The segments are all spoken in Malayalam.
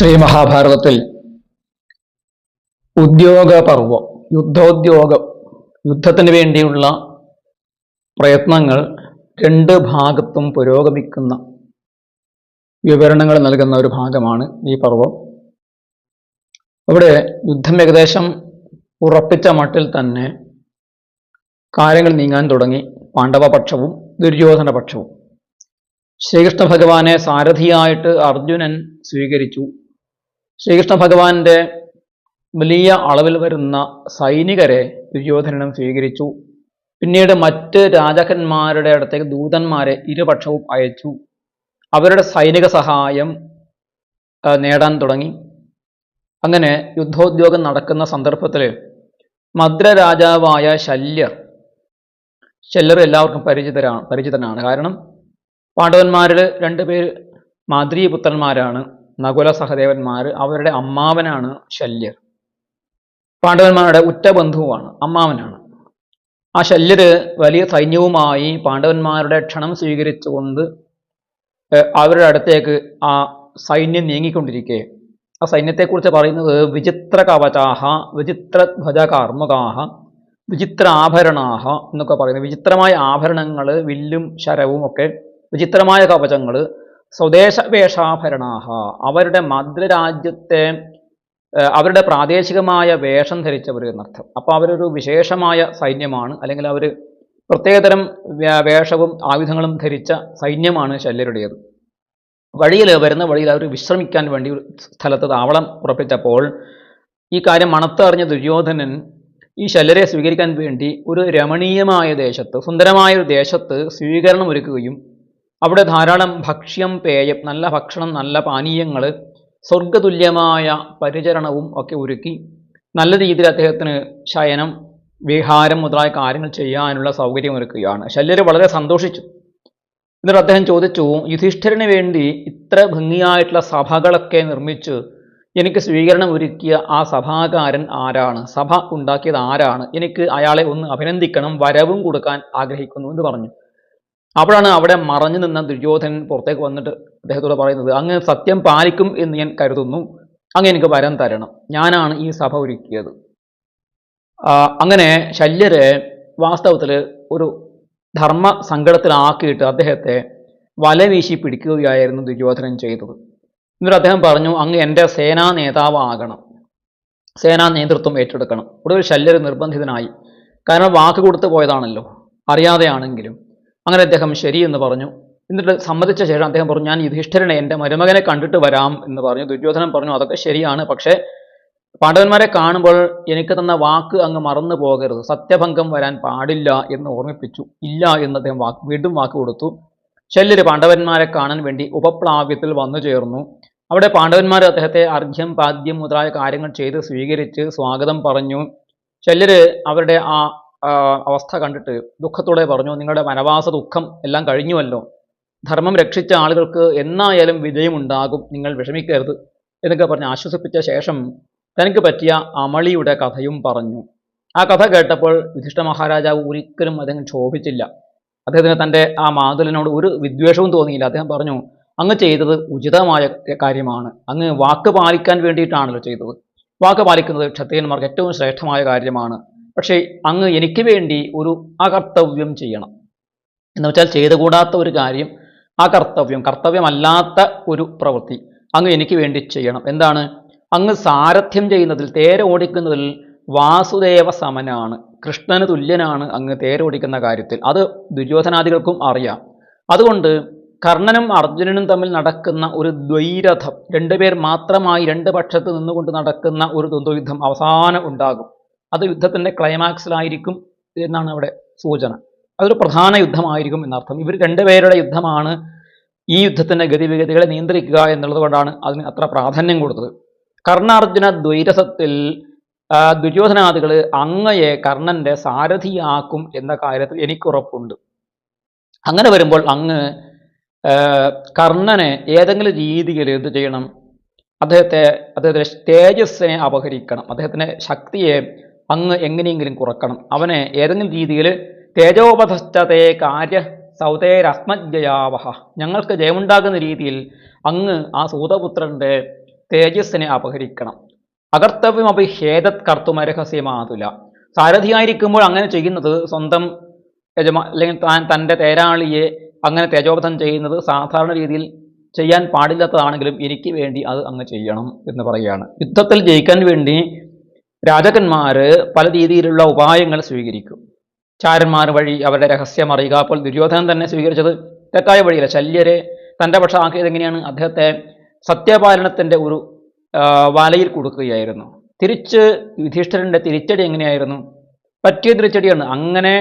ശ്രീ മഹാഭാരതത്തിൽ ഉദ്യോഗപർവം യുദ്ധോദ്യോഗം യുദ്ധത്തിന് വേണ്ടിയുള്ള പ്രയത്നങ്ങൾ രണ്ട് ഭാഗത്തും പുരോഗമിക്കുന്ന വിവരണങ്ങൾ നൽകുന്ന ഒരു ഭാഗമാണ് ഈ പർവം. അവിടെ യുദ്ധം ഏകദേശം ഉറപ്പിച്ച മട്ടിൽ തന്നെ കാര്യങ്ങൾ നീങ്ങാൻ തുടങ്ങി. പാണ്ഡവപക്ഷവും ദുര്യോധന പക്ഷവും ശ്രീകൃഷ്ണ ഭഗവാനെ സാരഥിയായിട്ട് അർജുനൻ സ്വീകരിച്ചു. ശ്രീകൃഷ്ണ ഭഗവാന്റെ വലിയ അളവിൽ വരുന്ന സൈനികരെ ദുര്യോധനനും സ്വീകരിച്ചു. പിന്നീട് മറ്റ് രാജാക്കന്മാരുടെ അടുത്തേക്ക് ദൂതന്മാരെ ഇരുപക്ഷവും അയച്ചു. അവരുടെ സൈനിക സഹായം നേടാൻ തുടങ്ങി. അങ്ങനെ യുദ്ധോദ്യോഗം നടക്കുന്ന സന്ദർഭത്തിൽ മദ്ര രാജാവായ ശല്യർ ശല്യർ എല്ലാവർക്കും പരിചിതരാണ് പരിചിതനാണ്. കാരണം പാണ്ഡവന്മാരിൽ രണ്ടുപേര് മാതൃപുത്രന്മാരാണ്. നകുല സഹദേവന്മാർ അവരുടെ അമ്മാവനാണ് ശല്യർ. പാണ്ഡവന്മാരുടെ ഉറ്റ ബന്ധുവാണ് അമ്മാവനാണ്. ആ ശല്യര് വലിയ സൈന്യവുമായി പാണ്ഡവന്മാരുടെ ക്ഷണം സ്വീകരിച്ചുകൊണ്ട് അവരുടെ അടുത്തേക്ക് ആ സൈന്യം നീങ്ങിക്കൊണ്ടിരിക്കെ. ആ സൈന്യത്തെക്കുറിച്ച് പറയുന്നത് വിചിത്ര കവചാഹ വിചിത്ര ധ്വജ കാർമുകാഹ വിചിത്ര ആഭരണാഹ എന്നൊക്കെ പറയുന്നത്. വിചിത്രമായ ആഭരണങ്ങൾ വില്ലും ശരവും ഒക്കെ വിചിത്രമായ കവചങ്ങൾ സ്വദേശ വേഷാഭരണാഹ അവരുടെ മദ്രരാജ്യത്തെ അവരുടെ പ്രാദേശികമായ വേഷം ധരിച്ചവർ എന്നർത്ഥം. അപ്പോൾ അവരൊരു വിശേഷമായ സൈന്യമാണ് അല്ലെങ്കിൽ അവർ പ്രത്യേകതരം വേഷവും ആയുധങ്ങളും ധരിച്ച സൈന്യമാണ് ശല്യരുടേത്. വഴിയിൽ വരുന്ന വഴിയിൽ അവർ വിശ്രമിക്കാൻ വേണ്ടി ഒരു സ്ഥലത്ത് താവളം ഉറപ്പിച്ചപ്പോൾ ഈ കാര്യം മണത്തറിഞ്ഞ ദുര്യോധനൻ ഈ ശല്യരെ സ്വീകരിക്കാൻ വേണ്ടി ഒരു രമണീയമായ ദേശത്ത് സുന്ദരമായ ഒരു ദേശത്ത് സ്വീകരണം ഒരുക്കുകയും അവിടെ ധാരാളം ഭക്ഷ്യം പേയം നല്ല ഭക്ഷണം നല്ല പാനീയങ്ങൾ സ്വർഗതുല്യമായ പരിചരണവും ഒക്കെ ഒരുക്കി നല്ല രീതിയിൽ അദ്ദേഹത്തിന് ശയനം വിഹാരം മുതലായ കാര്യങ്ങൾ ചെയ്യാനുള്ള സൗകര്യം ഒരുക്കുകയാണ്. ശല്യർ വളരെ സന്തോഷിച്ചു. എന്നിട്ട് അദ്ദേഹം ചോദിച്ചു യുധിഷ്ഠിരന് വേണ്ടി ഇത്ര ഭംഗിയായിട്ടുള്ള സഭകളൊക്കെ നിർമ്മിച്ച് എനിക്ക് സ്വീകരണം ഒരുക്കിയ ആ സഭാകാരൻ ആരാണ്? സഭ ഉണ്ടാക്കിയത് ആരാണ്? എനിക്ക് അയാളെ ഒന്ന് അഭിനന്ദിക്കണം വരവും കൊടുക്കാൻ ആഗ്രഹിക്കുന്നു എന്ന് പറഞ്ഞു. അപ്പോഴാണ് അവിടെ മറഞ്ഞു നിന്ന ദുര്യോധനൻ പുറത്തേക്ക് വന്നിട്ട് അദ്ദേഹത്തോട് പറയുന്നത് അങ്ങ് സത്യം പാലിക്കും എന്ന് ഞാൻ കരുതുന്നു. അങ്ങ് എനിക്ക് വരം തരണം. ഞാനാണ് ഈ സഭ ഒരുക്കിയത്. അങ്ങനെ ശല്യരെ വാസ്തവത്തിൽ ഒരു ധർമ്മ സങ്കടത്തിലാക്കിയിട്ട് അദ്ദേഹത്തെ വലവീശി പിടിക്കുകയായിരുന്നു ദുര്യോധനൻ ചെയ്തത്. എന്നിട്ട് അദ്ദേഹം പറഞ്ഞു അങ്ങ് എന്റെ സേനാ നേതാവാകണം. സേനാ നേതൃത്വം ഏറ്റെടുക്കണം. ഒടുവിൽ ശല്യർ നിർബന്ധിതനായി. കാരണം വാക്ക് കൊടുത്തു പോയതാണല്ലോ. അറിയാതെയാണെങ്കിലും. അങ്ങനെ അദ്ദേഹം ശരി എന്ന് പറഞ്ഞു. എന്നിട്ട് സമ്മതിച്ച ശേഷം അദ്ദേഹം പറഞ്ഞു ഞാൻ യുധിഷ്ഠിരനെ എന്റെ മരുമകനെ കണ്ടിട്ട് വരാം എന്ന് പറഞ്ഞു. ദുര്യോധനൻ പറഞ്ഞു അതൊക്കെ ശരിയാണ് പക്ഷേ പാണ്ഡവന്മാരെ കാണുമ്പോൾ എനിക്ക് തന്ന വാക്ക് അങ്ങ് മറന്നു പോകരുത്. സത്യഭംഗം വരാൻ പാടില്ല എന്ന് ഓർമ്മിപ്പിച്ചു. ഇല്ല എന്ന് അദ്ദേഹം വാക്ക് വീണ്ടും വാക്ക് കൊടുത്തു. ശല്യര് പാണ്ഡവന്മാരെ കാണാൻ വേണ്ടി ഉപപ്ലാവ്യത്തിൽ വന്നു ചേർന്നു. അവിടെ പാണ്ഡവന്മാർ അദ്ദേഹത്തെ അർഘ്യം പാദ്യം മുതലായ കാര്യങ്ങൾ ചെയ്ത് സ്വീകരിച്ച് സ്വാഗതം പറഞ്ഞു. ശല്യര് അവരുടെ ആ ആ, അവസ്ഥ കണ്ടിട്ട് ദുഃഖത്തോടെ പറഞ്ഞു നിങ്ങളുടെ വനവാസ ദുഃഖം എല്ലാം കഴിഞ്ഞുവല്ലോ. ധർമ്മം രക്ഷിച്ച ആളുകൾക്ക് എന്നായാലും വിജയമുണ്ടാകും. നിങ്ങൾ വിഷമിക്കരുത് എന്നൊക്കെ പറഞ്ഞ് ആശ്വസിപ്പിച്ച ശേഷം തനിക്ക് പറ്റിയ അമളിയുടെ കഥയും പറഞ്ഞു. ആ കഥ കേട്ടപ്പോൾ യുധിഷ്ഠ മഹാരാജാവ് ഒരിക്കലും അദ്ദേഹം ക്ഷോഭിച്ചില്ല. അദ്ദേഹത്തിന് തന്റെ ആ മാതുലിനോട് ഒരു വിദ്വേഷവും തോന്നിയില്ല. അദ്ദേഹം പറഞ്ഞു അങ്ങ് ചെയ്തത് ഉചിതമായ കാര്യമാണ്. അങ്ങ് വാക്ക് പാലിക്കാൻ വേണ്ടിയിട്ടാണല്ലോ ചെയ്തത്. വാക്ക് പാലിക്കുന്നത് ക്ഷത്രിയന്മാർക്ക് ഏറ്റവും ശ്രേഷ്ഠമായ കാര്യമാണ്. പക്ഷേ അങ്ങ് എനിക്ക് വേണ്ടി ഒരു അകർത്തവ്യം ചെയ്യണം. എന്ന് വെച്ചാൽ ചെയ്തുകൂടാത്ത ഒരു കാര്യം ആ കർത്തവ്യം കർത്തവ്യമല്ലാത്ത ഒരു പ്രവൃത്തി അങ്ങ് എനിക്ക് വേണ്ടി ചെയ്യണം. എന്താണ്? അങ്ങ് സാരഥ്യം ചെയ്യുന്നതിൽ തേരോടിക്കുന്നതിൽ വാസുദേവ സമനാണ്. കൃഷ്ണന് തുല്യനാണ് അങ്ങ് തേരോടിക്കുന്ന കാര്യത്തിൽ. അത് ദുര്യോധനാദികൾക്കും അറിയാം. അതുകൊണ്ട് കർണനും അർജുനനും തമ്മിൽ നടക്കുന്ന ഒരു ദ്വൈരഥം രണ്ടുപേർ മാത്രമായി രണ്ട് പക്ഷത്ത് നിന്നുകൊണ്ട് നടക്കുന്ന ഒരു ദ്വന്ദ്വയുദ്ധം അവസാനം ഉണ്ടാകും. അത് യുദ്ധത്തിന്റെ ക്ലൈമാക്സിലായിരിക്കും എന്നാണ് അവിടെ സൂചന. അതൊരു പ്രധാന യുദ്ധമായിരിക്കും എന്നർത്ഥം. ഇവർ രണ്ടുപേരുടെ യുദ്ധമാണ് ഈ യുദ്ധത്തിന്റെ ഗതിവിഗതികളെ നിയന്ത്രിക്കുക എന്നുള്ളത് കൊണ്ടാണ് അതിന് അത്ര പ്രാധാന്യം കൊടുത്തത്. കർണാർജുന ദ്വൈരസത്തിൽ ദുര്യോധനാദികൾ അങ്ങയെ കർണന്റെ സാരഥിയാക്കും എന്ന കാര്യത്തിൽ എനിക്കുറപ്പുണ്ട്. അങ്ങനെ വരുമ്പോൾ അങ്ങ് കർണനെ ഏതെങ്കിലും രീതിയിൽ എന്ത് ചെയ്യണം? അദ്ദേഹത്തെ അദ്ദേഹത്തിന്റെ തേജസ്സിനെ അപഹരിക്കണം. അദ്ദേഹത്തിന്റെ ശക്തിയെ അങ്ങ് എങ്ങനെയെങ്കിലും കുറക്കണം. അവനെ ഏതെങ്കിലും രീതിയിൽ തേജോപധസ്ഥതേ കാര്യ സൗതേരസ്മജയാവഹ ഞങ്ങൾക്ക് ജയമുണ്ടാകുന്ന രീതിയിൽ അങ്ങ് ആ സൂതപുത്രന്റെ തേജസ്സിനെ അപഹരിക്കണം. അകർത്തവ്യം അഭിഹേദത് കർത്തുമരഹസ്യമാതുല സാരഥിയായിരിക്കുമ്പോൾ അങ്ങനെ ചെയ്യുന്നത് സ്വന്തം യജമാ അല്ലെങ്കിൽ താൻ തന്റെ തേരാളിയെ അങ്ങനെ തേജോപഥം ചെയ്യുന്നത് സാധാരണ രീതിയിൽ ചെയ്യാൻ പാടില്ലാത്തതാണെങ്കിലും എനിക്ക് വേണ്ടി അത് അങ്ങ് ചെയ്യണം എന്ന് പറയുകയാണ്. യുദ്ധത്തിൽ ജയിക്കാൻ വേണ്ടി രാജകന്മാർ പല രീതിയിലുള്ള ഉപായങ്ങൾ സ്വീകരിക്കും. ചാരന്മാർ വഴി അവരുടെ രഹസ്യം അറിയുക. അപ്പോൾ ദുര്യോധനൻ തന്നെ സ്വീകരിച്ചത് തെറ്റായ വഴിയില്ല. ശല്യരെ തന്റെ പക്ഷം ആക്കിയത് എങ്ങനെയാണ്? അദ്ദേഹത്തെ സത്യപാലനത്തിന്റെ ഒരു വലയിൽ കൊടുക്കുകയായിരുന്നു. തിരിച്ച് യുധിഷ്ഠിരന്റെ തിരിച്ചടി എങ്ങനെയായിരുന്നു? പറ്റിയ തിരിച്ചടിയാണ്. അങ്ങനെ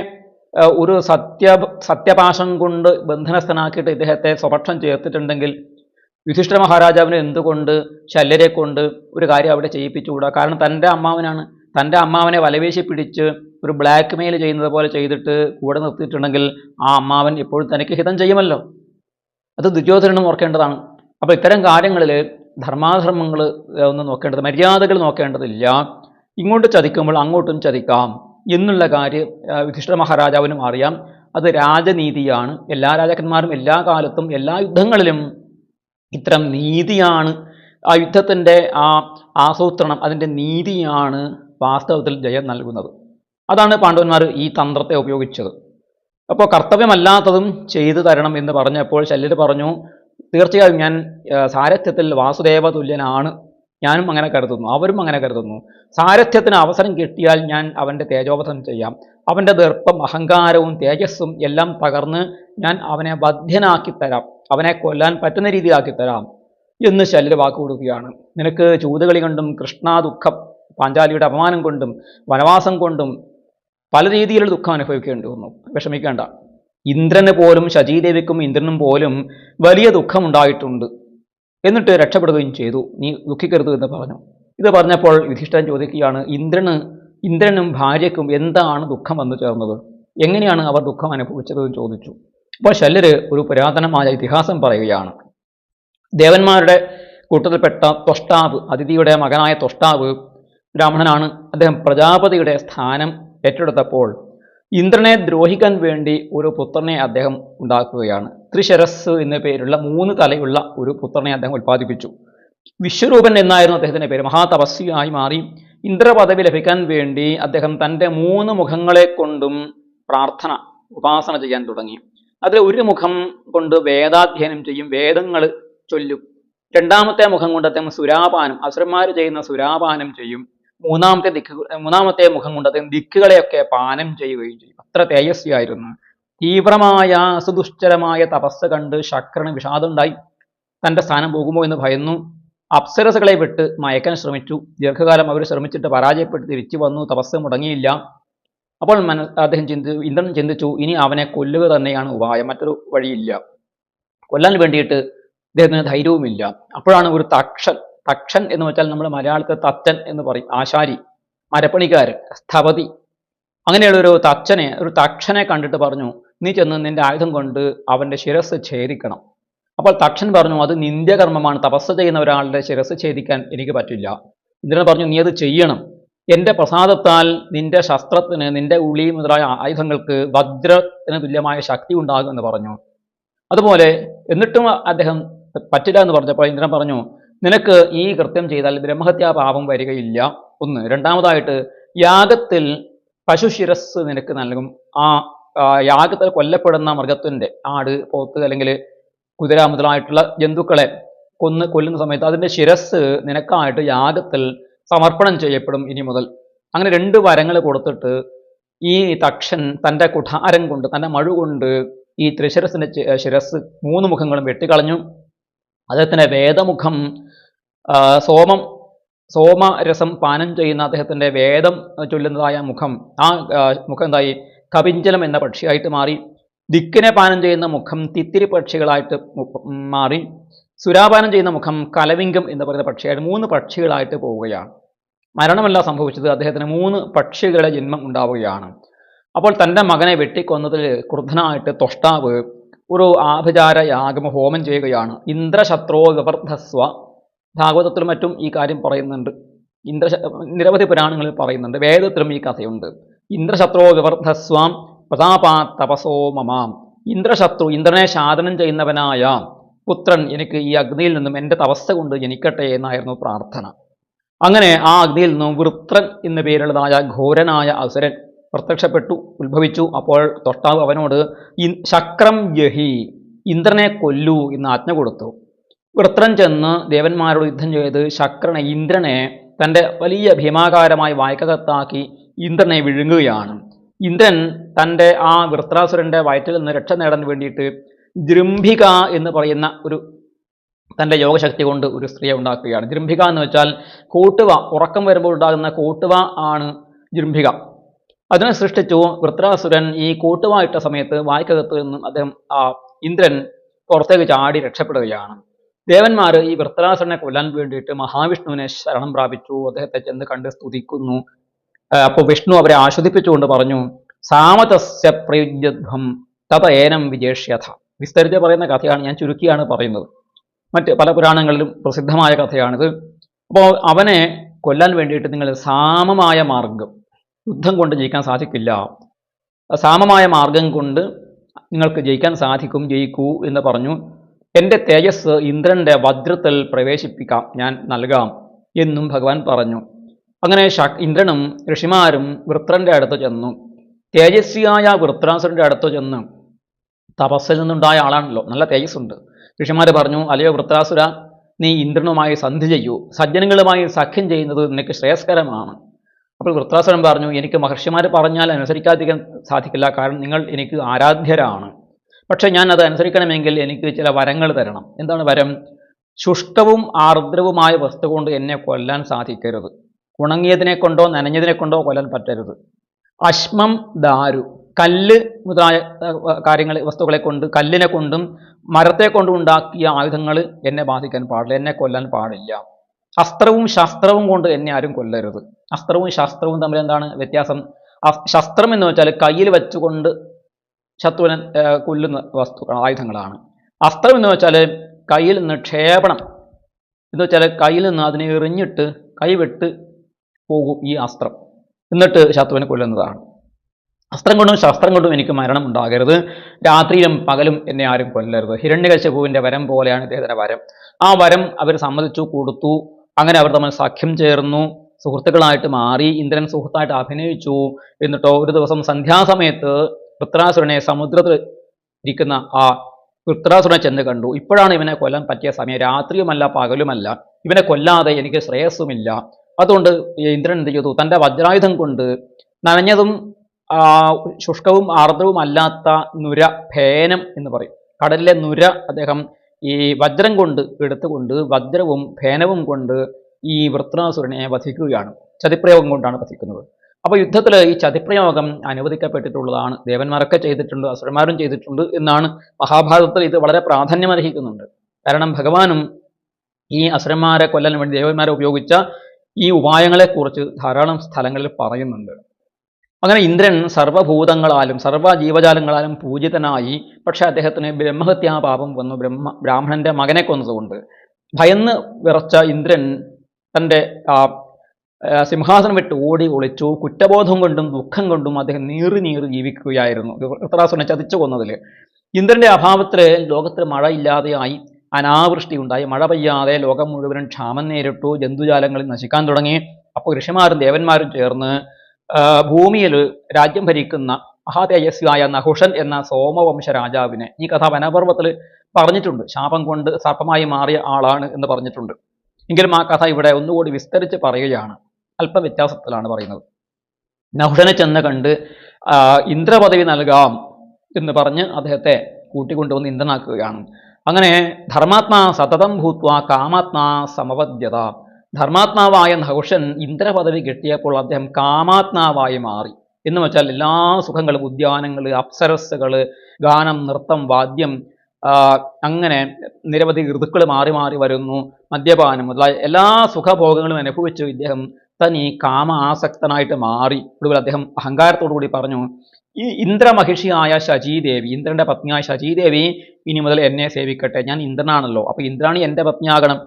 ഒരു സത്യ സത്യപാശം കൊണ്ട് ബന്ധനസ്ഥനാക്കിയിട്ട് ഇദ്ദേഹത്തെ സ്വപക്ഷം ചേർത്തിട്ടുണ്ടെങ്കിൽ യുധിഷ്ഠിര മഹാരാജാവിന് എന്തുകൊണ്ട് ശല്യരെ കൊണ്ട് ഒരു കാര്യം അവിടെ ചെയ്യിപ്പിച്ചുകൂടാ? കാരണം തന്റെ അമ്മാവനാണ്. തന്റെ അമ്മാവനെ വലവേശി പിടിച്ച് ഒരു ബ്ലാക്ക് മെയിൽ ചെയ്യുന്നത് പോലെ ചെയ്തിട്ട് കൂടെ നിർത്തിയിട്ടുണ്ടെങ്കിൽ ആ അമ്മാവൻ എപ്പോഴും തനിക്ക് ഹിതം ചെയ്യുമല്ലോ. അത് ദുര്യോധനനും ഓർക്കേണ്ടതാണ്. അപ്പോൾ ഇത്തരം കാര്യങ്ങളിൽ ധർമാധർമ്മങ്ങൾ ഒന്നും നോക്കേണ്ടത് മര്യാദകൾ നോക്കേണ്ടതില്ല. ഇങ്ങോട്ട് ചതിക്കുമ്പോൾ അങ്ങോട്ടും ചതിക്കാം എന്നുള്ള കാര്യം യുധിഷ്ഠിര മഹാരാജാവിനും അറിയാം. അത് രാജനീതിയാണ്. എല്ലാ രാജാക്കന്മാരും എല്ലാ കാലത്തും എല്ലാ യുദ്ധങ്ങളിലും ഇത്തരം നീതിയാണ് ആ യുദ്ധത്തിന്റെ ആ ആസൂത്രണം അതിന്റെ നീതിയാണ് വാസ്തവത്തിൽ ജയം നൽകുന്നത്. അതാണ് പാണ്ഡവന്മാർ ഈ തന്ത്രത്തെ ഉപയോഗിച്ചത്. അപ്പോൾ കർത്തവ്യമല്ലാത്തതും ചെയ്തു തരണം എന്ന് പറഞ്ഞപ്പോൾ ശല്യർ പറഞ്ഞു തീർച്ചയായും ഞാൻ സാരഥ്യത്തിൽ വാസുദേവ തുല്യനാണ് ഞാനും അങ്ങനെ കരുതുന്നു അവരും അങ്ങനെ കരുതുന്നു. സാരഥ്യത്തിന് അവസരം കിട്ടിയാൽ ഞാൻ അവന്റെ തേജോവധം ചെയ്യാം. അവന്റെ ദർപ്പം അഹങ്കാരവും തേജസ്സും എല്ലാം തകർന്ന് ഞാൻ അവനെ ബദ്ധ്യനാക്കി തരാം. അവനെ കൊല്ലാൻ പറ്റുന്ന രീതിയിലാക്കി തരാം എന്ന് ശല്യർ വാക്ക് കൊടുക്കുകയാണ്. നിനക്ക് ചൂതുകളി കൊണ്ടും കൃഷ്ണാദുഃഖം പാഞ്ചാലിയുടെ അപമാനം കൊണ്ടും വനവാസം കൊണ്ടും പല രീതിയിലുള്ള ദുഃഖം അനുഭവിക്കേണ്ടി വന്നു. വിഷമിക്കേണ്ട. ഇന്ദ്രന് പോലും ശചീദേവിക്കും ഇന്ദ്രനും പോലും വലിയ ദുഃഖമുണ്ടായിട്ടുണ്ട് എന്നിട്ട് രക്ഷപ്പെടുകയും ചെയ്തു. നീ ദുഃഖിക്കരുത് എന്ന് പറഞ്ഞു. ഇത് പറഞ്ഞപ്പോൾ യുധിഷ്ഠൻ ചോദിക്കുകയാണ് ഇന്ദ്രന് ഇന്ദ്രനും ഭാര്യയ്ക്കും എന്താണ് ദുഃഖം വന്നു ചേർന്നത്? എങ്ങനെയാണ് അവർ ദുഃഖം അനുഭവിച്ചത് എന്ന് ചോദിച്ചു. അപ്പോൾ ശല്യര് ഒരു പുരാതനമായ ഇതിഹാസം പറയുകയാണ്. ദേവന്മാരുടെ കൂട്ടത്തിൽപ്പെട്ട ത്വഷ്ടാവ് അതിഥിയുടെ മകനായ ത്വഷ്ടാവ് ബ്രാഹ്മണനാണ്. അദ്ദേഹം പ്രജാപതിയുടെ സ്ഥാനം ഏറ്റെടുത്തപ്പോൾ ഇന്ദ്രനെ ദ്രോഹിക്കാൻ വേണ്ടി ഒരു പുത്രനെ അദ്ദേഹം ഉണ്ടാക്കുകയാണ്. ത്രിശരസ് എന്ന പേരുള്ള മൂന്ന് തലയുള്ള ഒരു പുത്രനെ അദ്ദേഹം ഉൽപ്പാദിപ്പിച്ചു. വിശ്വരൂപൻ എന്നായിരുന്നു അദ്ദേഹത്തിന്റെ പേര്. മഹാതപസ്വിയായി മാറി ഇന്ദ്രപദവി ലഭിക്കാൻ വേണ്ടി അദ്ദേഹം തന്റെ മൂന്ന് മുഖങ്ങളെ കൊണ്ടും പ്രാർത്ഥന ഉപാസന ചെയ്യാൻ തുടങ്ങി. അതിൽ ഒരു മുഖം കൊണ്ട് വേദാധ്യയനം ചെയ്യും വേദങ്ങൾ ചൊല്ലും. രണ്ടാമത്തെ മുഖം കൊണ്ട് അദ്ദേഹം സുരാപാനം അസുരന്മാർ ചെയ്യുന്ന സുരാപാനം ചെയ്യും. മൂന്നാമത്തെ ദിക്ക് മൂന്നാമത്തെ മുഖം കൊണ്ട് അദ്ദേഹം ദിക്കുകളെയൊക്കെ പാനം ചെയ്യുകയും ചെയ്യും. അത്ര തേജസ്വിയായിരുന്നു. തീവ്രമായ അസുദുഷ്ടരമായ തപസ് കണ്ട് ശക്രന് വിഷാദമുണ്ടായി. തന്റെ സ്ഥാനം പോകുമോ എന്ന് ഭയന്നു. അപ്സരസുകളെ വിട്ട് മയക്കാൻ ശ്രമിച്ചു. ദീർഘകാലം അവർ ശ്രമിച്ചിട്ട് പരാജയപ്പെട്ട് തിരിച്ചു വന്നു. തപസ് മുടങ്ങിയില്ല. അപ്പോൾ മന അദ്ദേഹം ചിന്തി ഇന്ദ്രൻ ചിന്തിച്ചു ഇനി അവനെ കൊല്ലുക തന്നെയാണ് ഉപായം. മറ്റൊരു വഴിയില്ല. കൊല്ലാൻ വേണ്ടിയിട്ട് ഇദ്ദേഹത്തിന് ധൈര്യവുമില്ല. അപ്പോഴാണ് ഒരു തക്ഷൻ തക്ഷൻ എന്ന് വെച്ചാൽ നമ്മൾ മലയാളത്തെ തച്ചൻ എന്ന് പറയും. ആശാരി മരപ്പണിക്കാരൻ സ്ഥപതി. അങ്ങനെയുള്ള ഒരു തച്ചനെ ഒരു തക്ഷനെ കണ്ടിട്ട് പറഞ്ഞു നീ ചെന്ന് നിന്റെ ആയുധം കൊണ്ട് അവന്റെ ശിരസ് ഛേദിക്കണം. അപ്പോൾ തക്ഷൻ പറഞ്ഞു അത് നിന്ദ്യകർമ്മമാണ് തപസ് ചെയ്യുന്ന ഒരാളുടെ ശിരസ് ഛേദിക്കാൻ എനിക്ക് പറ്റില്ല. ഇന്ദ്രൻ പറഞ്ഞു നീ അത് ചെയ്യണം. എന്റെ പ്രസാദത്താൽ നിന്റെ ശസ്ത്രത്തിന് നിന്റെ ഉളി മുതലായ ആയുധങ്ങൾക്ക് വജ്രത്തിന് തുല്യമായ ശക്തി ഉണ്ടാകും എന്ന് പറഞ്ഞു. അതുപോലെ എന്നിട്ടും അദ്ദേഹം പറ്റില്ല എന്ന് പറഞ്ഞപ്പോൾ ഇന്ദ്രൻ പറഞ്ഞു നിനക്ക് ഈ കൃത്യം ചെയ്താൽ ബ്രഹ്മഹത്യാ പാപം വരികയില്ല. ഒന്ന്. രണ്ടാമതായിട്ട് യാഗത്തിൽ പശു ശിരസ് നിനക്ക് നൽകും. ആ യാഗത്തിൽ കൊല്ലപ്പെടുന്ന മൃഗത്തിന്റെ ആട് പോത്ത് അല്ലെങ്കിൽ കുതിര മുതലായിട്ടുള്ള ജന്തുക്കളെ കൊന്ന് കൊല്ലുന്ന സമയത്ത് അതിന്റെ ശിരസ് നിനക്കായിട്ട് യാഗത്തിൽ സമർപ്പണം ചെയ്യപ്പെടും ഇനി മുതൽ. അങ്ങനെ രണ്ട് വരങ്ങൾ കൊടുത്തിട്ട് ഈ തക്ഷൻ തന്റെ കുഠാരം കൊണ്ട് തന്റെ മഴ കൊണ്ട് ഈ ത്രിശിരസിന്റെ ശിരസ് മൂന്ന് മുഖങ്ങളും വെട്ടിക്കളഞ്ഞു. അദ്ദേഹത്തിന്റെ വേദമുഖം സോമം സോമരസം പാനം ചെയ്യുന്ന അദ്ദേഹത്തിന്റെ വേദം ചൊല്ലുന്നതായ മുഖം ആ, മുഖം എന്തായി? കവിഞ്ചലം എന്ന പക്ഷിയായിട്ട് മാറി. ദിക്കിനെ പാനം ചെയ്യുന്ന മുഖം തിത്തിരി പക്ഷികളായിട്ട് മാറി. സുരാപാനം ചെയ്യുന്ന മുഖം കലവിംഗം എന്ന് പറയുന്ന പക്ഷിയായിട്ട് മൂന്ന് പക്ഷികളായിട്ട് പോവുകയാണ്. മരണമല്ല സംഭവിച്ചത്. അദ്ദേഹത്തിന് മൂന്ന് പക്ഷികളുടെ ജന്മം ഉണ്ടാവുകയാണ്. അപ്പോൾ തന്റെ മകനെ വെട്ടിക്കൊന്നതിൽ ക്രുദ്ധനായിട്ട് തൊഷ്ടാവ് ഒരു ആഭിചാര യാഗം ഹോമം ചെയ്യുകയാണ്. ഇന്ദ്രശത്രോ വിവർദ്ധസ്വ ഭാഗവതത്തിലും മറ്റും ഈ കാര്യം പറയുന്നുണ്ട്. ഇന്ദ്ര നിരവധി പുരാണങ്ങളിൽ പറയുന്നുണ്ട്. വേദത്തിലും ഈ കഥയുണ്ട്. ഇന്ദ്രശത്രോ വിവർദ്ധസ്വാം പ്രതാപാ തപസോ മമാം. ഇന്ദ്രശത്രു ഇന്ദ്രനെ ശാദനം ചെയ്യുന്നവനായ പുത്രൻ എനിക്ക് ഈ അഗ്നിയിൽ നിന്നും എന്റെ തപസ് കൊണ്ട് ജനിക്കട്ടെ എന്നായിരുന്നു പ്രാർത്ഥന. അങ്ങനെ ആ അഗ്നിയിൽ നിന്നും വൃത്രൻ എന്ന പേരുള്ളതായ ഘോരനായ അസുരൻ പ്രത്യക്ഷപ്പെട്ടു ഉത്ഭവിച്ചു. അപ്പോൾ തൊട്ടാവ് അവനോട് ശക്രം ജഹി ഇന്ദ്രനെ കൊല്ലൂ എന്ന് ആജ്ഞ കൊടുത്തു. വൃത്രൻ ചെന്ന് ദേവന്മാരോട് യുദ്ധം ചെയ്ത് ശക്രനെ ഇന്ദ്രനെ തന്റെ വലിയ ഭീമാകാരമായി വായ്ക്കകത്താക്കി ഇന്ദ്രനെ വിഴുങ്ങുകയാണ്. ഇന്ദ്രൻ തന്റെ ആ വൃത്രാസുരന്റെ വയറ്റിൽ നിന്ന് രക്ഷ നേടാൻ വേണ്ടിയിട്ട് ജൃംഭിക എന്ന് പറയുന്ന ഒരു തന്റെ യോഗശക്തി കൊണ്ട് ഒരു സ്ത്രീയെ ഉണ്ടാക്കുകയാണ്. ജൃംഭിക എന്ന് വെച്ചാൽ കൂട്ടുവ ഉറക്കം വരുമ്പോൾ ഉണ്ടാകുന്ന കൂട്ടുവ ആണ് ജൃംഭിക. അതിനെ സൃഷ്ടിച്ചു വൃത്രാസുരൻ ഈ കൂട്ടുവ ഇട്ട സമയത്ത് വായ്ക്കകത്ത് നിന്നും അദ്ദേഹം ആ ഇന്ദ്രൻ പുറത്തേക്ക് ചാടി രക്ഷപ്പെടുകയാണ്. ദേവന്മാർ ഈ വൃത്രാസുരനെ കൊല്ലാൻ വേണ്ടിയിട്ട് മഹാവിഷ്ണുവിനെ ശരണം പ്രാപിച്ചു. അദ്ദേഹത്തെ ചെന്ന് കണ്ട് സ്തുതിക്കുന്നു. അപ്പോൾ വിഷ്ണു അവരെ ആശ്വസിപ്പിച്ചുകൊണ്ട് പറഞ്ഞു സാമതസ്യ പ്രയുജ്യധ്വം തത ഏനം വിജേഷ്യഥ. വിസ്തരിച്ച് പറയുന്ന കഥയാണ് ഞാൻ ചുരുക്കിയാണ് പറയുന്നത്. മറ്റ് പല പുരാണങ്ങളിലും പ്രസിദ്ധമായ കഥയാണിത്. അപ്പോൾ അവനെ കൊല്ലാൻ വേണ്ടിയിട്ട് നിങ്ങൾ സാമമായ മാർഗം യുദ്ധം കൊണ്ട് ജയിക്കാൻ സാധിക്കില്ല. സാമമായ മാർഗം കൊണ്ട് നിങ്ങൾക്ക് ജയിക്കാൻ സാധിക്കും ജയിക്കൂ എന്ന് പറഞ്ഞു എന്റെ തേജസ് ഇന്ദ്രന്റെ വജ്രത്തിൽ പ്രവേശിപ്പിക്കാം ഞാൻ നൽകാം എന്നും ഭഗവാൻ പറഞ്ഞു. അങ്ങനെ ഇന്ദ്രനും ഋഷിമാരും വൃത്രന്റെ അടുത്ത് ചെന്നു. തേജസ്വിയായ വൃത്രാസുരന്റെ അടുത്ത് ചെന്ന് തപസ്സിൽ നിന്നുണ്ടായ ആളാണല്ലോ നല്ല തേജസ്സുണ്ട്. ഋഷിമാർ പറഞ്ഞു അല്ലയോ വൃത്രാസുര നീ ഇന്ദ്രനുമായി സന്ധി ചെയ്യൂ. സജ്ജനങ്ങളുമായി സഖ്യം ചെയ്യുന്നത് നിനക്ക് ശ്രേയസ്കരമാണ്. അപ്പോൾ വൃത്രാസുരൻ പറഞ്ഞു എനിക്ക് മഹർഷിമാർ പറഞ്ഞാൽ അനുസരിക്കാതിരിക്കാൻ സാധിക്കില്ല. കാരണം നിങ്ങൾ എനിക്ക് ആരാധ്യരാണ്. പക്ഷേ ഞാൻ അത് അനുസരിക്കണമെങ്കിൽ എനിക്ക് ചില വരങ്ങൾ തരണം. എന്താണ് വരം? ശുഷ്കവും ആർദ്രവുമായ വസ്തു കൊണ്ട് എന്നെ കൊല്ലാൻ സാധിക്കരുത്. ഉണങ്ങിയതിനെ കൊണ്ടോ നനഞ്ഞതിനെ കൊണ്ടോ കൊല്ലാൻ പറ്റരുത്. അശ്മം ദാരു കല്ല് മുതലായ കാര്യങ്ങൾ വസ്തുക്കളെ കൊണ്ട് കല്ലിനെ കൊണ്ടും മരത്തെ കൊണ്ടും ഉണ്ടാക്കിയ ആയുധങ്ങൾ എന്നെ ബാധിക്കാൻ പാടില്ല എന്നെ കൊല്ലാൻ പാടില്ല. അസ്ത്രവും ശസ്ത്രവും കൊണ്ട് എന്നെ ആരും കൊല്ലരുത്. അസ്ത്രവും ശാസ്ത്രവും തമ്മിൽ എന്താണ് വ്യത്യാസം? ശസ്ത്രം എന്ന് വെച്ചാൽ കയ്യിൽ വെച്ചുകൊണ്ട് ശത്രുവിനെ കൊല്ലുന്ന വസ്തുക്കൾ ആയുധങ്ങളാണ്. അസ്ത്രം എന്ന് വെച്ചാൽ കയ്യിൽ നിന്ന് ക്ഷേപണം. എന്ന് വെച്ചാൽ കയ്യിൽ നിന്ന് അതിനെ എറിഞ്ഞിട്ട് കൈവിട്ട് പോകും ഈ അസ്ത്രം. എന്നിട്ട് ശത്രുവിനെ കൊല്ലുന്നതാണ്. അസ്ത്രം കൊണ്ടും ശസ്ത്രം കൊണ്ടും എനിക്ക് മരണം ഉണ്ടാകരുത്. രാത്രിയിലും പകലും എന്നെ ആരും കൊല്ലരുത്. ഹിരണ്യകശിപുവിന്റെ വരം പോലെയാണ് ഇദ്ദേഹത്തിന്റെ വരം. ആ വരം അവർ സമ്മതിച്ചു കൊടുത്തു. അങ്ങനെ അവർ തമ്മിൽ സഖ്യം ചേർന്നു. സുഹൃത്തുക്കളായിട്ട് മാറി. ഇന്ദ്രൻ സുഹൃത്തായിട്ട് അഭിനയിച്ചു. എന്നിട്ടോ ഒരു ദിവസം സന്ധ്യാസമയത്ത് വൃത്രാസുരനെ സമുദ്രത്തിൽ ഇരിക്കുന്ന ആ വൃത്രാസുരനെ ചെന്ന് കണ്ടു. ഇപ്പോഴാണ് ഇവനെ കൊല്ലാൻ പറ്റിയ സമയം. രാത്രിയുമല്ല പകലുമല്ല. ഇവനെ കൊല്ലാതെ എനിക്ക് ശ്രേയസ്സുമില്ല. അതുകൊണ്ട് ഇന്ദ്രൻ എന്ത് ചെയ്തു? തന്റെ വജ്രായുധം കൊണ്ട് നനഞ്ഞതും ശുഷ്കവും ആർദ്രവും അല്ലാത്ത നുര ഭേനം എന്ന് പറയും. കടലിലെ നുര അദ്ദേഹം ഈ വജ്രം കൊണ്ട് എടുത്തുകൊണ്ട് വജ്രവും ഭേനവും കൊണ്ട് ഈ വൃത്രാസുരനെ വധിക്കുകയാണ്. ചതിപ്രയോഗം കൊണ്ടാണ് വധിക്കുന്നത്. അപ്പോൾ യുദ്ധത്തിൽ ഈ ചതിപ്രയോഗം അനുവദിക്കപ്പെട്ടിട്ടുള്ളതാണ്. ദേവന്മാരൊക്കെ ചെയ്തിട്ടുണ്ട് അസുരന്മാരും ചെയ്തിട്ടുണ്ട് എന്നാണ് മഹാഭാരതത്തിൽ ഇത് വളരെ പ്രാധാന്യമർഹിക്കുന്നുണ്ട്. കാരണം ഭഗവാനും ഈ അസുരന്മാരെ കൊല്ലാൻ വേണ്ടി ദേവന്മാരെ ഉപയോഗിച്ച ഈ ഉപായങ്ങളെക്കുറിച്ച് ധാരാളം സ്ഥലങ്ങളിൽ പറയുന്നുണ്ട്. അങ്ങനെ ഇന്ദ്രൻ സർവഭൂതങ്ങളാലും സർവ ജീവജാലങ്ങളാലും പൂജിതനായി. പക്ഷെ അദ്ദേഹത്തിന് ബ്രഹ്മഹത്യാപാപം വന്നു. ബ്രഹ്മ ബ്രാഹ്മണന്റെ മകനെ കൊന്നതുകൊണ്ട്. ഭയന്ന് വിറച്ച ഇന്ദ്രൻ തന്റെ ആ സിംഹാസനം വിട്ട് ഓടി ഒളിച്ചു. കുറ്റബോധം കൊണ്ടും ദുഃഖം കൊണ്ടും അദ്ദേഹം നീറി നീറി ജീവിക്കുകയായിരുന്നു. ഋതറാസുരനെ ചതിച്ചു കൊന്നതിൽ ഇന്ദ്രന്റെ അഭാവത്തിൽ ലോകത്തിൽ മഴയില്ലാതെയായി അനാവൃഷ്ടി ഉണ്ടായി മഴ പെയ്യാതെ ലോകം മുഴുവനും ക്ഷാമം നേരിട്ടു. ജന്തുജാലങ്ങളിൽ നശിക്കാൻ തുടങ്ങി. അപ്പോൾ ഋഷിമാരും ദേവന്മാരും ചേർന്ന് ഭൂമിയിൽ രാജ്യം ഭരിക്കുന്ന മഹാതേജസ്വിയായ നഹുഷൻ എന്ന സോമവംശ രാജാവിനെ ഈ കഥ വനപർവത്തിൽ പറഞ്ഞിട്ടുണ്ട്. ശാപം കൊണ്ട് സർപ്പമായി മാറിയ ആളാണ് എന്ന് പറഞ്ഞിട്ടുണ്ട്. എങ്കിലും ആ കഥ ഇവിടെ ഒന്നുകൂടി വിസ്തരിച്ച് പറയുകയാണ്. അല്പം വ്യത്യാസത്തിലാണ് പറയുന്നത്. നഹുഷനെ ചെന്ന് കണ്ട് ഇന്ദ്രപദവി നൽകാം എന്ന് പറഞ്ഞ് അദ്ദേഹത്തെ കൂട്ടിക്കൊണ്ടുവന്ന് ഇന്ദ്രനാക്കുകയാണ്. അങ്ങനെ ധർമാത്മാ സതതം ഭൂത്വ കാമാത്മാ സമവദ്യത ധർമാത്മാവായ നഹുഷൻ ഇന്ദ്രപദവി കിട്ടിയപ്പോൾ അദ്ദേഹം കാമാത്മാവായി മാറി. എന്ന് വെച്ചാൽ എല്ലാ സുഖങ്ങളും ഉദ്യാനങ്ങൾ അപ്സരസ്സുകൾ ഗാനം നൃത്തം വാദ്യം അങ്ങനെ നിരവധി ഋതുക്കൾ മാറി മാറി വരുന്നു. മദ്യപാനം മുതലായ എല്ലാ സുഖഭോഗങ്ങളും അനുഭവിച്ചു ഇദ്ദേഹം തനി കാമ ആസക്തനായിട്ട് മാറി. ഒടുവിൽ അദ്ദേഹം അഹങ്കാരത്തോടു കൂടി പറഞ്ഞു ഈ ഇന്ദ്രമഹിഷിയായ ശചീദേവി ഇന്ദ്രന്റെ പത്നിയായ ശചീദേവി ഇനി മുതൽ എന്നെ സേവിക്കട്ടെ. ഞാൻ ഇന്ദ്രനാണല്ലോ. അപ്പൊ ഇന്ദ്രാണി എന്റെ പത്നിയാകണം.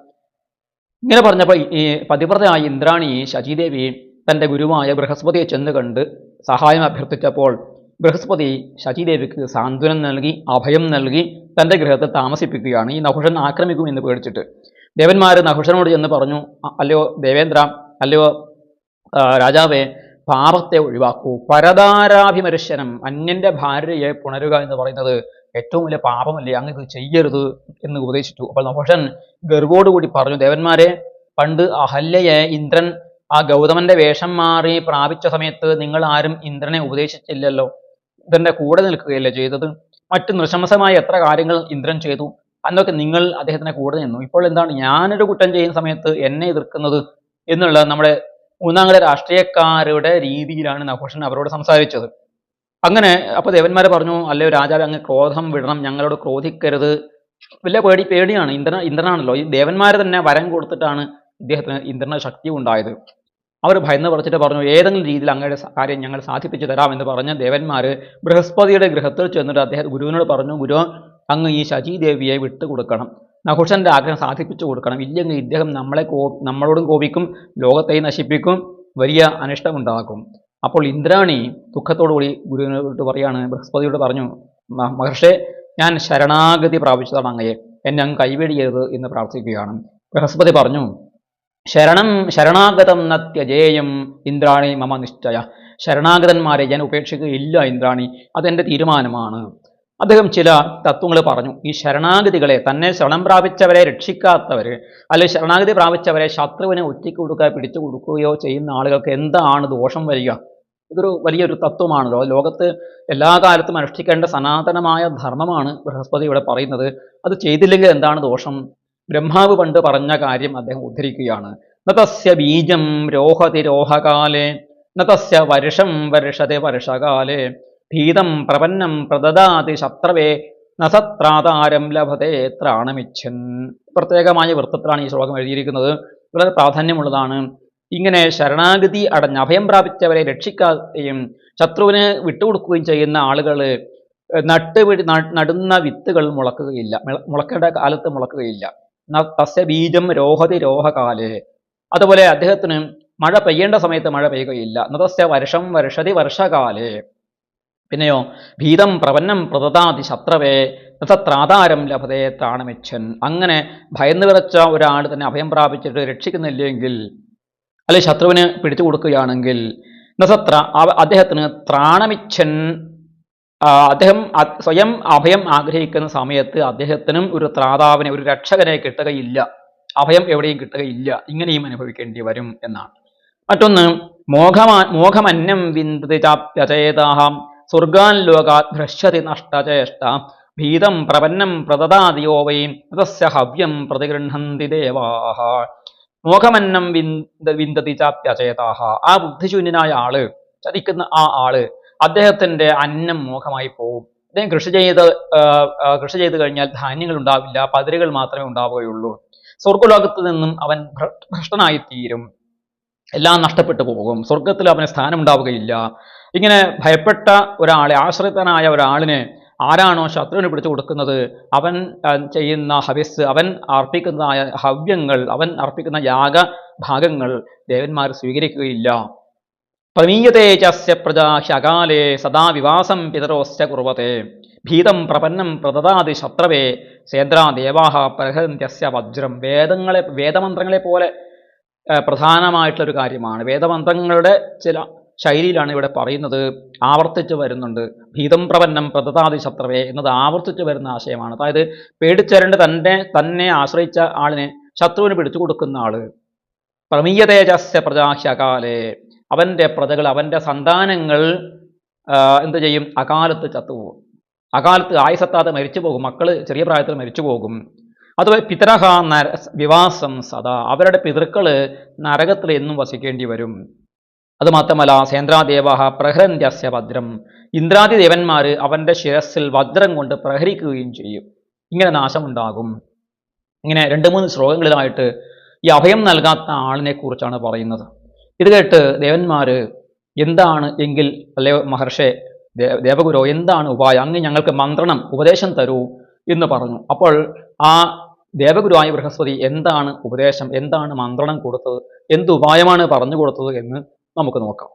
ഇങ്ങനെ പറഞ്ഞപ്പോൾ ഈ പതിവ്രതയായ ഇന്ദ്രാണി ശചീദേവി തന്റെ ഗുരുവായ ബൃഹസ്പതിയെ ചെന്ന് കണ്ട് സഹായം അഭ്യർത്ഥിച്ചപ്പോൾ ബൃഹസ്പതി ശചിദേവിക്ക് സാന്ത്വനം നൽകി അഭയം നൽകി തന്റെ ഗൃഹത്തെ താമസിപ്പിക്കുകയാണ്. ഈ നഹുഷൻ ആക്രമിക്കും എന്ന് പേടിച്ചിട്ട്. ദേവന്മാർ നഹുഷനോട് ചെന്ന് പറഞ്ഞു "അ- അല്ലയോ ദേവേന്ദ്ര അല്ലയോ രാജാവെ പാപത്തെ ഒഴിവാക്കൂ. പരതാരാഭിമനുഷ്യനം അന്യന്റെ ഭാര്യയെ പുണരുക എന്ന് പറയുന്നത് ഏറ്റവും വലിയ പാപമല്ലേ അങ്ങ് ചെയ്യരുത് എന്ന് ഉപദേശിച്ചു. അപ്പോൾ നഹുഷൻ ഗർവോടുകൂടി പറഞ്ഞു ദേവന്മാരെ പണ്ട് അഹല്യയെ ഇന്ദ്രൻ ആ ഗൗതമന്റെ വേഷം മാറി പ്രാപിച്ച സമയത്ത് നിങ്ങൾ ആരും ഇന്ദ്രനെ ഉപദേശിച്ചില്ലല്ലോ. ഇന്ദ്രന്റെ കൂടെ നിൽക്കുകയല്ലേ ചെയ്തത്? മറ്റു നൃശംസമായ എത്ര കാര്യങ്ങൾ ഇന്ദ്രൻ ചെയ്തു? അന്നൊക്കെ നിങ്ങൾ അദ്ദേഹത്തിന്റെ കൂടെ നിന്നു. ഇപ്പോൾ എന്താണ് ഞാനൊരു കുറ്റം ചെയ്യുന്ന സമയത്ത് എന്നെ എതിർക്കുന്നത്? എന്നുള്ള നമ്മുടെ മൂന്നാംകര രാഷ്ട്രീയക്കാരുടെ രീതിയിലാണ് നഹുഷൻ അവരോട് സംസാരിച്ചത്. അങ്ങനെ അപ്പോൾ ദേവന്മാരെ പറഞ്ഞു അല്ലേ രാജാവ് അങ്ങ് ക്രോധം വിടണം ഞങ്ങളോട് ക്രോധിക്കരുത്. വലിയ പേടി പേടിയാണ്. ഇന്ദ്രൻ ഇന്ദ്രനാണല്ലോ. ഈ ദേവന്മാരെ തന്നെ വരം കൊടുത്തിട്ടാണ് ഇദ്ദേഹത്തിന് ഇന്ദ്രന് ശക്തി ഉണ്ടായത്. അവർ ഭയന്ന് പറിച്ചിട്ട് പറഞ്ഞു ഏതെങ്കിലും രീതിയിൽ അങ്ങയുടെ കാര്യം ഞങ്ങൾ സാധിപ്പിച്ചു തരാമെന്ന് പറഞ്ഞ് ദേവന്മാർ ബൃഹസ്പതിയുടെ ഗൃഹത്തിൽ ചെന്നിട്ട് അദ്ദേഹം ഗുരുവിനോട് പറഞ്ഞു ഗുരു അങ്ങ് ഈ ശചി ദേവിയെ വിട്ടുകൊടുക്കണം നഹുഷന്റെ ആഗ്രഹം സാധിപ്പിച്ചു കൊടുക്കണം. ഇല്ലെങ്കിൽ ഇദ്ദേഹം നമ്മളെ കോ നമ്മളോടും കോപിക്കും ലോകത്തെയും നശിപ്പിക്കും വലിയ അനിഷ്ടമുണ്ടാക്കും അപ്പോൾ ഇന്ദ്രാണി ദുഃഖത്തോടുകൂടി ഗുരുവിനോട് പറയാണ് ബൃഹസ്പതിയോട് പറഞ്ഞു മഹർഷെ മഹർഷേ ഞാൻ ശരണാഗതി പ്രാപിച്ചതാണ് അങ്ങയെ. എന്നെ അങ്ങ് കൈവേടിയരുത് എന്ന് പ്രാർത്ഥിക്കുകയാണ്. ബൃഹസ്പതി പറഞ്ഞു ശരണം ശരണാഗതം നത്യജേയം ഇന്ദ്രാണി മമ നിശ്ചയ. ശരണാഗതന്മാരെ ഞാൻ ഉപേക്ഷിക്കുകയില്ല ഇന്ദ്രാണി. അതെന്റെ തീരുമാനമാണ്. അദ്ദേഹം ചില തത്വങ്ങൾ പറഞ്ഞു. ഈ ശരണാഗതികളെ തന്നെ ശരണം പ്രാപിച്ചവരെ രക്ഷിക്കാത്തവർ അല്ലെങ്കിൽ ശരണാഗതി പ്രാപിച്ചവരെ ശത്രുവിനെ ഒറ്റയ്ക്ക് കൊടുക്കുക പിടിച്ചു കൊടുക്കുകയോ ചെയ്യുന്ന ആളുകൾക്ക് എന്താണ് ദോഷം വരിക? ഇതൊരു വലിയൊരു തത്വമാണല്ലോ. ലോകത്ത് എല്ലാ കാലത്തും അനുഷ്ഠിക്കേണ്ട സനാതനമായ ധർമ്മമാണ് ബൃഹസ്പതി ഇവിടെ പറയുന്നത്. അത് ചെയ്തില്ലെങ്കിൽ എന്താണ് ദോഷം? ബ്രഹ്മാവ് പണ്ട് പറഞ്ഞ കാര്യം അദ്ദേഹം ഉദ്ധരിക്കുകയാണ്. നതസ്യ ബീജം രോഹതി രോഹകാലേ നതസ്യ വർഷം വരുഷതെ വർഷകാലേ ഭീതം പ്രപന്നം പ്രദദാതി ശത്രവേ നസത്രാതാരം ലഭത്തെ ത്രാണമിച്ഛൻ. പ്രത്യേകമായ വൃത്തത്തിലാണ് ഈ ശ്ലോകം എഴുതിയിരിക്കുന്നത്. വളരെ പ്രാധാന്യമുള്ളതാണ്. ഇങ്ങനെ ശരണാഗതി അടഞ്ഞ് അഭയം പ്രാപിച്ചവരെ രക്ഷിക്കുകയും ശത്രുവിന് വിട്ടുകൊടുക്കുകയും ചെയ്യുന്ന ആളുകൾ നട്ടുപിടി നടുന്ന വിത്തുകൾ മുളക്കുകയില്ല. മിള- മുളക്കേണ്ട കാലത്ത് മുളക്കുകയില്ല. തസ്യ ബീജം രോഹതി രോഹകാലേ. അതുപോലെ അദ്ദേഹത്തിന് മഴ പെയ്യേണ്ട സമയത്ത് മഴ പെയ്യുകയില്ല. നതസ്യ വർഷം വർഷതി വർഷകാലേ. പിന്നെയോ ഭീതം പ്രപന്നം പ്രതതാതി ശത്രവേ തത്രാധാരം ലഭതേ ത്രാണമിച്ഛൻ. അങ്ങനെ ഭയന്നു വിറച്ച ഒരാൾ തന്നെ അഭയം പ്രാപിച്ചിട്ട് രക്ഷിക്കുന്നില്ലെങ്കിൽ അല്ലെ ശത്രുവിന് പിടിച്ചു കൊടുക്കുകയാണെങ്കിൽ നസത്ര അദ്ദേഹത്തിന് ത്രാണമിച്ഛൻ അദ്ദേഹം സ്വയം അഭയം ആഗ്രഹിക്കുന്ന സമയത്ത് അദ്ദേഹത്തിനും ഒരു ത്രാതാവിനെ ഒരു രക്ഷകനെ കിട്ടുകയില്ല. അഭയം എവിടെയും കിട്ടുകയില്ല. ഇങ്ങനെയും അനുഭവിക്കേണ്ടി വരും എന്നാണ്. മറ്റൊന്ന് മോഹമാ മോഘമന്നം വിന്ദതി ചാപ്യചേതാഹം സ്വർഗാൻ ലോകാത് ഭ്രശ്യതി നഷ്ടചേഷ്ട ഭീതം പ്രപന്നം പ്രദദാതിയോ വൈ ഹവ്യം പ്രതിഗൃഹന്തി ദേവാഹ. മോഹമന്നം വിന്ദ വിന്ദതി ചാപ്യചേതാഹ. ആ ബുദ്ധിശൂന്യനായ ആൾ ചതിക്കുന്ന ആ ആൾ അദ്ദേഹത്തിന്റെ അന്നം മോഹമായി പോകും അദ്ദേഹം കൃഷി ചെയ്ത് കൃഷി ചെയ്ത് കഴിഞ്ഞാൽ ധാന്യങ്ങൾ ഉണ്ടാവില്ല പതിരുകൾ മാത്രമേ ഉണ്ടാവുകയുള്ളൂ. സ്വർഗലോകത്ത് നിന്നും അവൻ ഭ്ര- ഭ്രഷ്ടനായി തീരും എല്ലാം നഷ്ടപ്പെട്ടു പോകും. സ്വർഗത്തിൽ അവന് സ്ഥാനം ഉണ്ടാവുകയില്ല ഇങ്ങനെ ഭയപ്പെട്ട ഒരാളെ ആശ്രിതനായ ഒരാളിന് ആരാണോ ശത്രുവിന് പിടിച്ചു കൊടുക്കുന്നത്? അവൻ ചെയ്യുന്ന ഹവിസ് അവൻ അർപ്പിക്കുന്ന ഹവ്യങ്ങൾ അവൻ അർപ്പിക്കുന്ന യാഗ ഭാഗങ്ങൾ ദേവന്മാർ സ്വീകരിക്കുകയില്ല. പ്രമീയതേ ചസ്യ പ്രജാ ഹ്യകാലേ സദാ വിവാസം പിതരോസ്യ കുർവത്തെ ഭീതം പ്രപന്നം പ്രദദാതി ശത്രവേ. സേന്ദ്രാ ദേവാഹ പ്രഹന്ത്യസ്യ വജ്രം. വേദങ്ങളെ വേദമന്ത്രങ്ങളെ പോലെ പ്രധാനമായിട്ടുള്ളൊരു കാര്യമാണ്. വേദമന്ത്രങ്ങളുടെ ചില ശൈലിയിലാണ് ഇവിടെ പറയുന്നത്. ആവർത്തിച്ച് വരുന്നുണ്ട്. ഭീതം പ്രപന്നം പ്രതതാതി ശത്രവേ എന്നത് ആവർത്തിച്ച് വരുന്ന ആശയമാണ്. അതായത് പേടിച്ചരണ്ട് തന്നെ തന്നെ ആശ്രയിച്ച ആളിനെ ശത്രുവിന് പിടിച്ചു കൊടുക്കുന്ന ആൾ. പ്രമീയതേജസ്യ പ്രജാഹ്യകാലേ. അവന്റെ പ്രജകൾ അവന്റെ സന്താനങ്ങൾ എന്ത് ചെയ്യും? അകാലത്ത് ചത്തുപോകും. അകാലത്ത് ആയുസത്താതെ മരിച്ചു പോകും. മക്കൾ ചെറിയ പ്രായത്തിൽ മരിച്ചു പോകും. അതുപോലെ പിതരഹ നര വിവാസം സദാ. അവരുടെ പിതൃക്കൾ നരകത്തിൽ എന്നും വസിക്കേണ്ടി വരും. അതുമാത്രമല്ല സേന്ദ്രാദേവ പ്രഹരന്ത്യസ്യ ഭദ്രം. ഇന്ദ്രാദി ദേവന്മാർ അവന്റെ ശിരസിൽ വജ്രം കൊണ്ട് പ്രഹരിക്കുകയും ചെയ്യും. ഇങ്ങനെ നാശമുണ്ടാകും. ഇങ്ങനെ രണ്ട് മൂന്ന് ശ്ലോകങ്ങളിലായിട്ട് ഈ അഭയം നൽകാത്ത ആളിനെ കുറിച്ചാണ് പറയുന്നത്. ഇത് കേട്ട് ദേവന്മാര് എന്താണ് എങ്കിൽ അല്ലയോ മഹർഷെ ദേവഗുരു എന്താണ് ഉപായം? അങ്ങ് ഞങ്ങൾക്ക് മന്ത്രണം ഉപദേശം തരൂ എന്ന് പറഞ്ഞു. അപ്പോൾ ആ ദേവഗുരുവായ ബൃഹസ്പതി എന്താണ് ഉപദേശം എന്താണ് മന്ത്രണം കൊടുത്തത് എന്ത് ഉപായമാണ് പറഞ്ഞു കൊടുത്തത് എന്ന് നമുക്ക് നോക്കാം